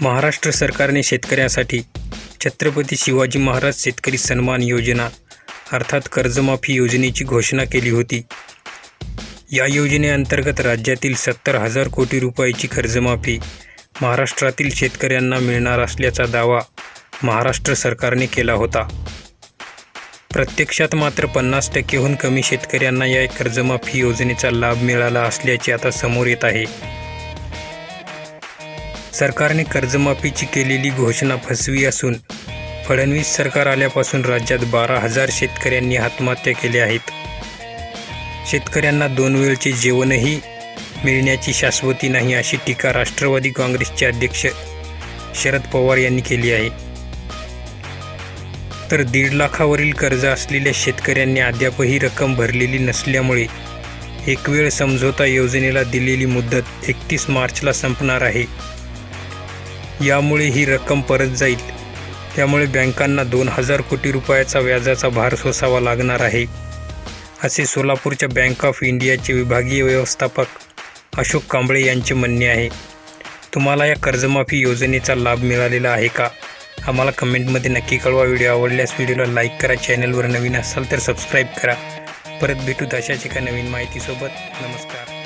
महाराष्ट्र सरकारने शेतकऱ्यांसाठी छत्रपती शिवाजी महाराज शेतकरी सन्मान योजना अर्थात कर्जमाफी योजनेची घोषणा केली होती. या योजनेअंतर्गत राज्यातील सत्तर हजार कोटी रुपयाची कर्जमाफी महाराष्ट्रातील शेतकऱ्यांना मिळणार असल्याचा दावा महाराष्ट्र सरकारने केला होता. प्रत्यक्षात मात्र पन्नास टक्केहून कमी शेतकऱ्यांना या कर्जमाफी योजनेचा लाभ मिळाला असल्याचे आता समोर येत आहे. सरकारने कर्जमाफीची केलेली घोषणा फसवी असून फडणवीस सरकार आल्यापासून राज्यात बारा हजार शेतकऱ्यांनी आत्महत्या केल्या आहेत. शेतकऱ्यांना दोन वेळचे जेवणही मिळण्याची शाश्वती नाही अशी टीका राष्ट्रवादी काँग्रेसचे अध्यक्ष शरद पवार यांनी केली आहे. तर दीड लाखावरील कर्ज असलेल्या शेतकऱ्यांनी अद्यापही रक्कम भरलेली नसल्यामुळे एक वेळ समझोता योजनेला दिलेली मुदत एकतीस मार्चला संपणार आहे. यामुळे ही रक्कम परत जाईल. त्यामुळे बँकांना दोन हजार कोटी रुपयाचा व्याजाचा भार सोसावा लागणार आहे. असे सोलापूरच्या बँक ऑफ इंडियाचे विभागीय व्यवस्थापक अशोक कांबळे यांचे म्हणणे आहे. तुम्हाला या कर्जमाफी योजनेचा लाभ मिळालेला आहे का? आम्हाला कमेंटमध्ये नक्की कळवा. व्हिडिओ आवडल्यास व्हिडिओला लाईक करा. चॅनलवर नवीन असाल तर सबस्क्राईब करा. परत भेटू अशाच एका नवीन माहितीसोबत. नमस्कार.